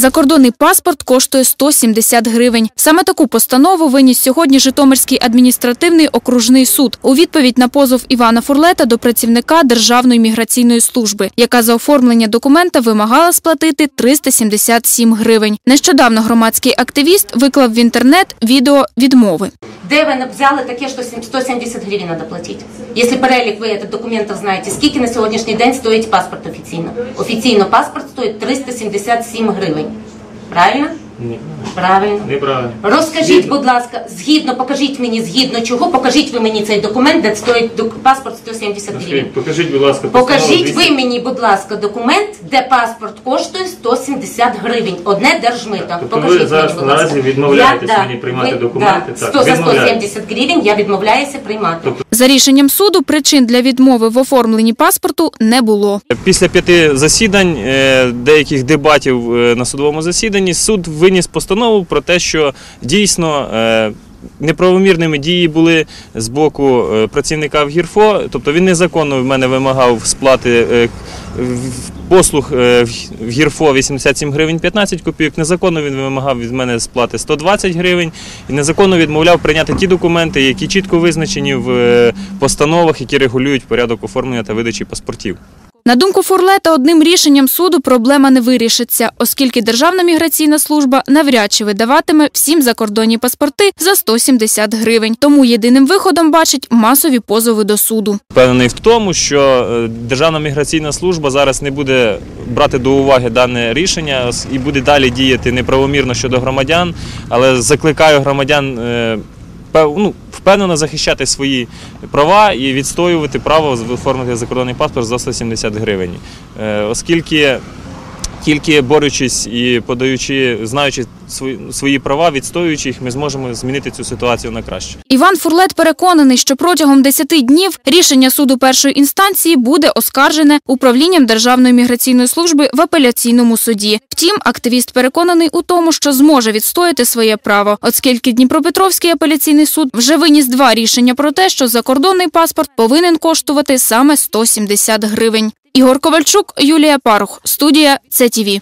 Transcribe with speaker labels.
Speaker 1: Закордонний паспорт коштує 170 гривень. Саме таку постанову виніс сьогодні Житомирський адміністративний окружний суд у відповідь на позов Івана Фурлета до працівника Державної міграційної служби, яка за оформлення документа вимагала сплатити 377 гривень. Нещодавно громадський активіст виклав в інтернет відео відмови.
Speaker 2: Де ви взяли таке, що 170 гривень треба платити? Якщо перелік ви цих документів знаєте, скільки на сьогоднішній день стоїть паспорт офіційно? Офіційно паспорт стоїть 377 гривень. Правильно?
Speaker 3: Ні,
Speaker 2: Правильно.
Speaker 3: неправильно.
Speaker 2: Розкажіть,
Speaker 3: Згідно.
Speaker 2: будь ласка, згідно, покажіть мені згідно чого, покажіть ви мені цей документ, де стоїть док- паспорт 170 гривень.
Speaker 3: Скажіть, Покажіть, будь ласка, постанову
Speaker 2: Покажіть
Speaker 3: 200.
Speaker 2: ви мені, будь ласка, документ, де паспорт коштує 170 гривень. Одне держмито.
Speaker 3: Тобто ви
Speaker 2: Покажіть
Speaker 3: зараз
Speaker 2: мені, будь ласка.
Speaker 3: наразі відмовляєтесь
Speaker 2: Я-
Speaker 3: мені приймати
Speaker 2: ви-
Speaker 3: документи?
Speaker 2: Да.
Speaker 3: Так,
Speaker 2: 100 за
Speaker 3: відмовляєтесь.
Speaker 2: 170 гривень я відмовляюся приймати.
Speaker 3: Тобто
Speaker 1: За рішенням суду причин для відмови в оформленні паспорту не було.
Speaker 4: Після п'яти засідань, е, деяких дебатів е, на судовому засіданні, суд виніс постанову про те, що дійсно е, неправомірними дії були з боку працівника в ГІРФО, тобто він незаконно в мене вимагав сплати послуг е, в- ГІРФО 87 гривень 15 копійок. Незаконно він вимагав від мене сплати 120 гривень і незаконно відмовляв прийняти ті документи, які чітко визначені в е, постановах, які регулюють порядок оформлення та видачі паспортів.
Speaker 1: На думку Фурлета, одним рішенням суду проблема не вирішиться, оскільки Державна міграційна служба навряд чи видаватиме всім закордонні паспорти за 170 гривень. Тому єдиним виходом бачить масові позови до суду.
Speaker 4: Впевнений в тому, що е, Державна міграційна служба зараз не буде брати до уваги дане рішення і буде далі діяти неправомірно щодо громадян, але закликаю громадян е, ну, впевнено захищати свої права і відстоювати право оформити закордонний паспорт за 170 гривень. Е, Оскільки тільки борючись і подаючи, знаючи свої, права, відстоюючи їх, ми зможемо змінити цю ситуацію на краще.
Speaker 1: Іван Фурлет переконаний, що протягом 10 днів рішення суду першої інстанції буде оскаржене управлінням Державної міграційної служби в апеляційному суді. Втім, активіст переконаний у тому, що зможе відстояти своє право, оскільки Дніпропетровський апеляційний суд вже виніс два рішення про те, що закордонний паспорт повинен коштувати саме 170 гривень. Ігор Ковальчук, Юлія Парух, студія ЦТВ.